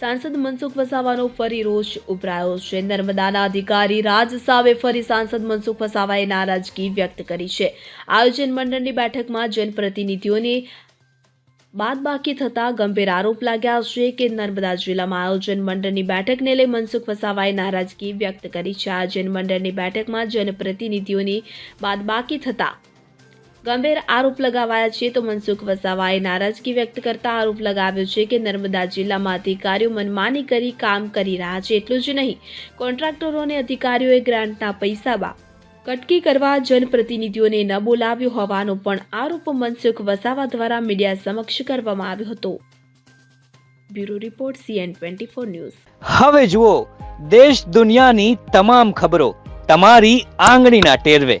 સાંસદ મનસુખ વસાવાનો ફરી રોષ ઉભરાયો છે. નર્મદાના અધિકારી રાજ સાવે ફરી સાંસદ મનસુખ વસાવાએ નારાજગી વ્યક્ત કરી છે. આયોજન મંડળની બેઠકમાં જનપ્રતિનિધિઓને બાદબાકી થતા ગંભીર આરોપ લાગ્યા છે કે નર્મદા જિલ્લામાં આયોજન મંડળની બેઠકને લઈ મનસુખ વસાવાએ નારાજગી વ્યક્ત કરી છે. આયોજન મંડળની બેઠકમાં જનપ્રતિનિધિઓની બાદબાકી થતા ગંભીર આરોપ લગાવાયા છે તો મનસુખ વસાવાએ નારાજગી વ્યક્ત કરતા આરોપ લગાવ્યો છે કે નર્મદા જિલ્લામાં અધિકારીઓ મનમાની કરી કામ કરી રહ્યા છે. એટલું જ નહીં, કોન્ટ્રાક્ટરો અને અધિકારીઓએ ગ્રાન્ટના પૈસામાં કટકી કરવા જનપ્રતિનિધિઓને ન બોલાવ્યો હોવાનો પણ આરોપ મનસુખ વસાવા દ્વારા મીડિયા સમક્ષ કરવામાં આવ્યો હતો. Bureau report, CN twenty four news. હવે જુઓ, દેશ દુનિયાની તમામ ખબરો તમારી આંગળીના ટેરવે.